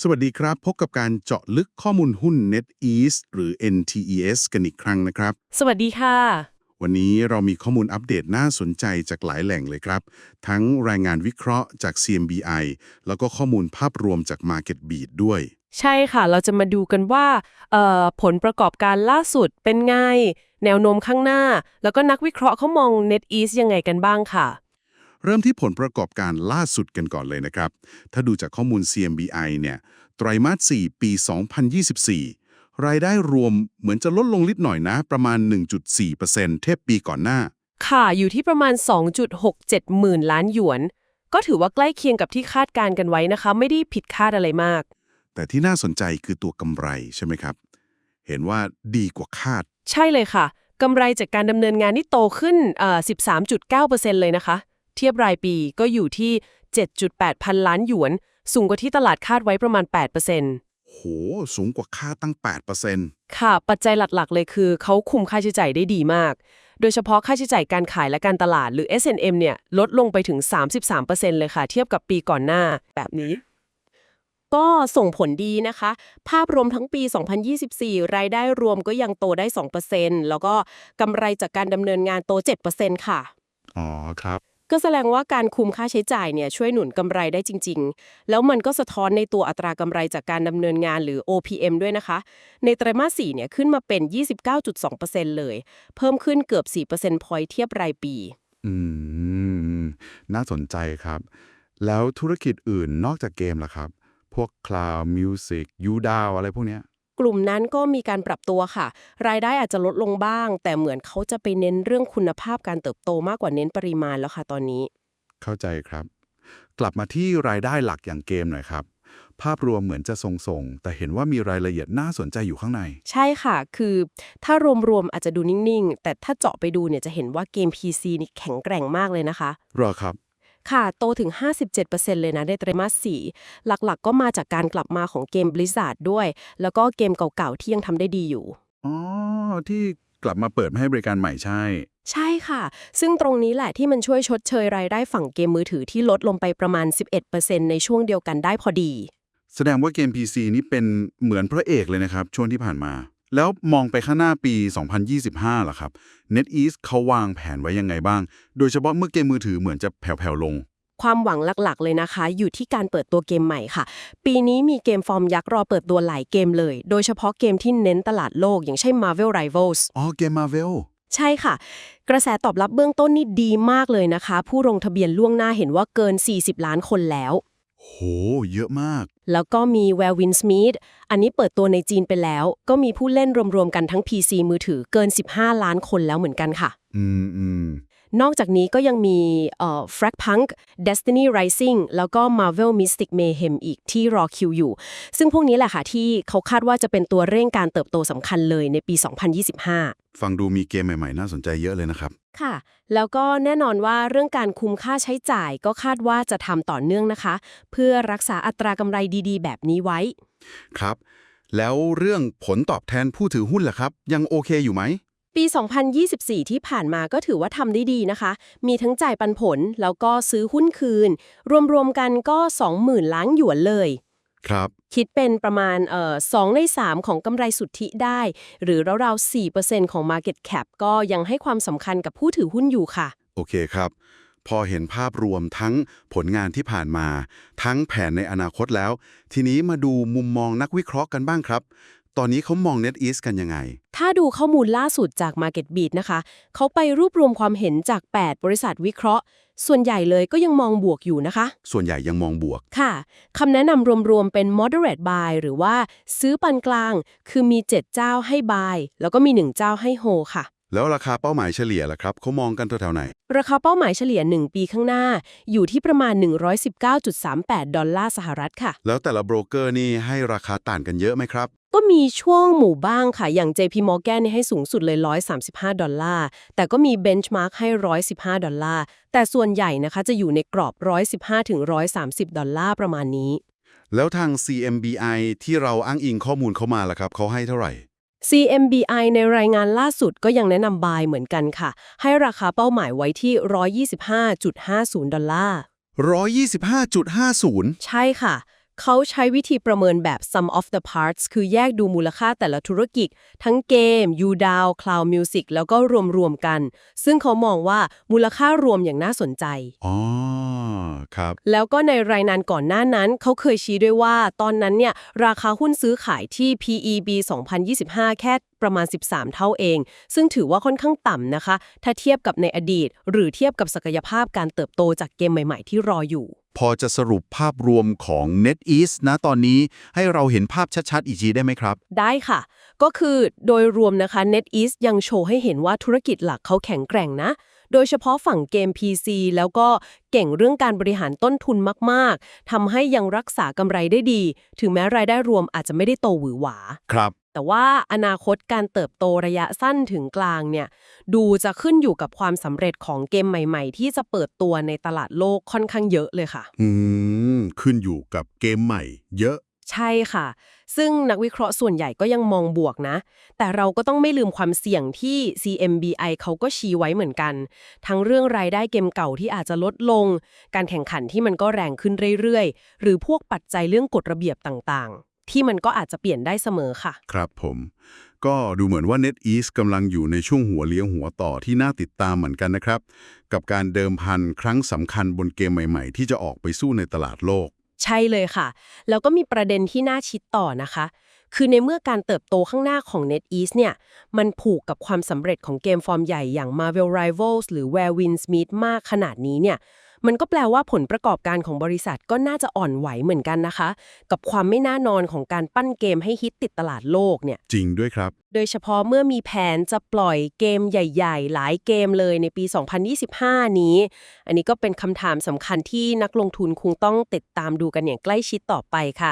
สวัสดีครับ พบกับการเจาะลึกข้อมูลหุ้น NetEase หรือ NTES กันอีกครั้งนะครับ สวัสดีค่ะ วันนี้เรามีข้อมูลอัปเดตน่าสนใจจากหลายแหล่งเลยครับ ทั้งรายงานวิเคราะห์จาก CMBI แล้วก็ข้อมูลภาพรวมจาก MarketBeat ด้วย ใช่ค่ะ เราจะมาดูกันว่าเอ่อผลประกอบการล่าสุดเป็นไง แนวโน้มข้างหน้า แล้วก็นักวิเคราะห์เขามอง NetEase ยังไงกันบ้างค่ะ เริ่มที่ผลประกอบการล่าสุดกันก่อนเลยนะครับ ถ้าดูจากข้อมูล CMBI เนี่ย ไตรมาส 4 ปี 2024 รายได้รวมเหมือนจะลดลงนิดหน่อยนะ ประมาณ 1.4%เทียบปีก่อนหน้า ค่ะ อยู่ที่ประมาณ 2.67 หมื่นล้านหยวน ก็ถือว่าใกล้เคียงกับที่คาดการณ์กันไว้นะคะ ไม่ได้ผิดคาดอะไรมาก แต่ที่น่าสนใจคือตัวกำไรใช่ไหมครับ เห็นว่าดีกว่าคาด ใช่เลยค่ะกำไรจากการดำเนินงานนี่โตขึ้นเอ่อ13.9%เลยนะคะ เทียบรายปีก็อยู่ที่ 7.8 พันล้านหยวน สูงกว่าที่ตลาดคาดไว้ประมาณ 8%โห สูงกว่าคาดตั้ง 8%ค่ะ ปัจจัยหลักๆ เลยคือ เขาคุมค่าใช้จ่ายได้ดีมาก โดยเฉพาะค่าใช้จ่ายการขายและการตลาดหรือ S&M เนี่ยลดลงไปถึง 33%เลยค่ะ เทียบกับปีก่อนหน้าแบบนี้ก็ส่งผลดีนะคะ ภาพรวมทั้งปี 2024 รายได้รวมก็ยังโตได้ 2%แล้วก็กำไรจากการดำเนินงานโต 7%ค่ะ อ๋อครับ ก็แสดงว่าการคุมค่าใช้จ่ายเนี่ยช่วยหนุนกำไรได้จริง ๆ แล้วมันก็สะท้อนในตัวอัตรากำไรจากการดำเนินงานหรือ OPM ด้วยนะคะ ในไตรมาส4เนี่ยขึ้นมาเป็น 29.2%เลย เพิ่มขึ้นเกือบ4% point เทียบรายปี อืม น่าสนใจครับ แล้วธุรกิจอื่นนอกจากเกมล่ะครับ พวก Cloud Music ยูดาวอะไรพวกเนี้ย กลุ่มนั้นก็มีการปรับตัวค่ะ รายได้อาจจะลดลงบ้าง แต่เหมือนเขาจะไปเน้นเรื่องคุณภาพการเติบโตมากกว่าเน้นปริมาณแล้วค่ะตอนนี้ เข้าใจครับ กลับมาที่รายได้หลักอย่างเกมหน่อยครับภาพรวมเหมือนจะทรงๆ แต่เห็นว่ามีรายละเอียดน่าสนใจอยู่ข้างใน ใช่ค่ะ คือถ้ารวมๆ อาจจะดูนิ่ง ๆ แต่ถ้าเจาะไปดูเนี่ยจะเห็นว่าเกม PC นี่แข็งแกร่งมากเลยนะคะ รอครับ ค่ะโตถึง 57%เลยนะในไตรมาส 4 หลักๆก็มาจากการกลับมาของเกม Blizzard ด้วย แล้วก็เกมเก่าๆ ที่ยังทำได้ดีอยู่ อ๋อ ที่กลับมาเปิดให้บริการใหม่ใช่ ใช่ค่ะ ซึ่งตรงนี้แหละที่มันช่วยชดเชยรายได้ฝั่งเกมมือถือที่ลดลงไปประมาณ 11%ในช่วงเดียวกันได้พอดี แสดงว่าเกม PC นี่เป็นเหมือนพระเอกเลยนะครับ ช่วงที่ผ่านมา แล้วมองไปข้างหน้าปี 2025ล่ะครับ NetEase เขาวางแผนไว้ยังไงบ้าง โดยเฉพาะเมื่อเกมมือถือเหมือนจะแผ่วๆลง ความหวังหลักๆ เลยนะคะ อยู่ที่การเปิดตัวเกมใหม่ค่ะ ปีนี้มีเกมฟอร์มยักษ์รอเปิดตัวหลายเกมเลย โดยเฉพาะเกมที่เน้นตลาดโลก อย่างเช่น Marvel Rivals อ๋อเกม Marvel ใช่ค่ะ กระแสตอบรับเบื้องต้นนี่ดีมากเลยนะคะ ผู้ลงทะเบียนล่วงหน้าเห็นว่าเกิน 40 ล้านคนแล้ว โห เยอะมาก แล้วก็มี w e l w i n Smith อันนี้เปิดตัวในจีนไปแล้ว ก็มีผู้เล่นรวมๆกันทั้ง PC มือถือเกิน 15 ล้านคนแล้วเหมือนกันค่ะ อืมอืม นอกจากนี้ก็ยังมีเอ่อ Fragpunk Destiny Rising แล้วก็ Marvel Mystic Mayhem อีกที่รอคิวอยู่ ซึ่งพวกนี้แหละค่ะที่เขาคาดว่าจะเป็นตัวเร่งการเติบโตสำคัญเลยในปี 2025 ฟังดูมีเกมใหม่ๆ น่าสนใจเยอะเลยนะครับ ค่ะ แล้วก็แน่นอนว่าเรื่องการคุมค่าใช้จ่ายก็คาดว่าจะทำต่อเนื่องนะคะ เพื่อรักษาอัตรากำไรดีๆ แบบนี้ไว้ ครับ แล้วเรื่องผลตอบแทนผู้ถือหุ้นล่ะครับ ยังโอเคอยู่ไหม ปี 2024 ที่ผ่านมาก็ถือว่าทำได้ดีนะคะ มีทั้งจ่ายปันผลแล้วก็ซื้อหุ้นคืน รวมๆกันก็ 20,000 ล้านหยวนเลย ครับ คิดเป็นประมาณเอ่อ2ใน 3 ของกำไรสุทธิได้ หรือราวๆ4%ของ Market Cap ก็ยังให้ความสำคัญกับผู้ถือหุ้นอยู่ค่ะ โอเคครับ พอเห็นภาพรวมทั้งผลงานที่ผ่านมา ทั้งแผนในอนาคตแล้ว ทีนี้มาดูมุมมองนักวิเคราะห์กันบ้างครับ ตอนนี้เขามอง NetEase กันยังไง ถ้าดูข้อมูลล่าสุดจาก MarketBeat นะคะ เขาไปรวบรวมความเห็นจาก 8 บริษัทวิเคราะห์ ส่วนใหญ่เลยก็ยังมองบวกอยู่นะคะ ส่วนใหญ่ยังมองบวก ค่ะคำแนะนำรวมๆเป็น moderate buy หรือว่าซื้อปานกลาง คือมี 7 เจ้าให้ buy แล้วก็มี 1 เจ้าให้ hold ค่ะ แล้วราคาเป้าหมายเฉลี่ยล่ะครับเขามองกันแถวๆไหน ราคาเป้าหมายเฉลี่ย 1 ปีข้างหน้า อยู่ที่ประมาณ 119.38 ดอลลาร์สหรัฐค่ะ แล้วแต่ละโบรกเกอร์นี่ให้ราคาต่างกันเยอะไหมครับ ก็มีช่วงหมู่บ้างค่ะ อย่าง JP Morgan เนี่ยให้สูงสุดเลย 135 ดอลลาร์ แต่ก็มี benchmark ให้ 115 ดอลลาร์ แต่ส่วนใหญ่นะคะจะอยู่ในกรอบ 115ถึง130 ดอลลาร์ประมาณนี้ แล้วทาง CMBI ที่เราอ้างอิงข้อมูลเขามาล่ะครับเขาให้เท่าไหร่ CMBI ในรายงานล่าสุดก็ยังแนะนำ buy เหมือนกันค่ะ ให้ราคาเป้าหมายไว้ที่ 125.50 ดอลลาร์ 125.50 ใช่ค่ะ เขาใช้วิธีประเมินแบบ sum of the parts คือแยกดูมูลค่าแต่ละธุรกิจ ทั้งเกม YouDAO Cloud Music แล้วก็รวมๆกัน ซึ่งเขามองว่ามูลค่ารวมอย่างน่าสนใจ อ๋อ ครับ แล้วก็ในรายงานก่อนหน้านั้น เขาเคยชี้ด้วยว่า ตอนนั้นเนี่ยราคาหุ้นซื้อขายที่ PEB 2025 แค่ ประมาณ 13 เท่าเอง ซึ่งถือว่าค่อนข้างต่ำนะคะ ถ้าเทียบกับในอดีต หรือเทียบกับศักยภาพการเติบโตจากเกมใหม่ๆ ที่รออยู่ พอจะสรุปภาพรวมของ NetEase นะตอนนี้ให้เราเห็นภาพชัดๆ อีกทีได้ไหมครับ ได้ค่ะ ก็คือโดยรวมนะคะ NetEase ยังโชว์ให้เห็นว่าธุรกิจหลักเขาแข็งแกร่งนะโดยเฉพาะฝั่งเกม PC แล้วก็เก่งเรื่องการบริหารต้นทุนมาก ๆ ทำให้ยังรักษากำไรได้ดี ถึงแม้รายได้รวมอาจจะไม่ได้โตหวือหวา ครับ แต่ว่าอนาคตการเติบโตระยะสั้นถึงกลางเนี่ยดูจะขึ้นอยู่กับความสำเร็จของเกมใหม่ๆ ที่จะเปิดตัวในตลาดโลกค่อนข้างเยอะเลยค่ะ อืม ขึ้นอยู่กับเกมใหม่ เยอะ ใช่ค่ะ ซึ่งนักวิเคราะห์ส่วนใหญ่ก็ยังมองบวกนะ แต่เราก็ต้องไม่ลืมความเสี่ยงที่ CMBI เขาก็ชี้ไว้เหมือนกัน ทั้งเรื่องรายได้เกมเก่าที่อาจจะลดลง การแข่งขันที่มันก็แรงขึ้นเรื่อยๆ หรือพวกปัจจัยเรื่องกฎระเบียบต่างๆ ที่มันก็อาจจะเปลี่ยนได้เสมอค่ะ ครับผม ก็ดูเหมือนว่า NetEase กำลังอยู่ในช่วงหัวเลี้ยวหัวต่อที่น่าติดตามเหมือนกันนะครับ กับการเดิมพันครั้งสำคัญบนเกมใหม่ๆ ที่จะออกไปสู้ในตลาดโลก ใช่เลยค่ะ แล้วก็มีประเด็นที่น่าชิดต่อนะคะ คือในเมื่อการเติบโตข้างหน้าของ NetEase เนี่ย มันผูกกับความสำเร็จของเกมฟอร์มใหญ่อย่าง Marvel Rivals หรือ Where Winds Meet มากขนาดนี้เนี่ย มันก็แปลว่าผลประกอบการของบริษัทก็น่าจะอ่อนไหวเหมือนกันนะคะ กับความไม่น่านอนของการปั้นเกมให้ฮิตติดตลาดโลกเนี่ย จริงด้วยครับ โดยเฉพาะเมื่อมีแผนจะปล่อยเกมใหญ่ ๆ หลายเกมเลยในปี 2025 นี้ อันนี้ก็เป็นคำถามสำคัญที่นักลงทุนคงต้องติดตามดูกันอย่างใกล้ชิดต่อไปค่ะ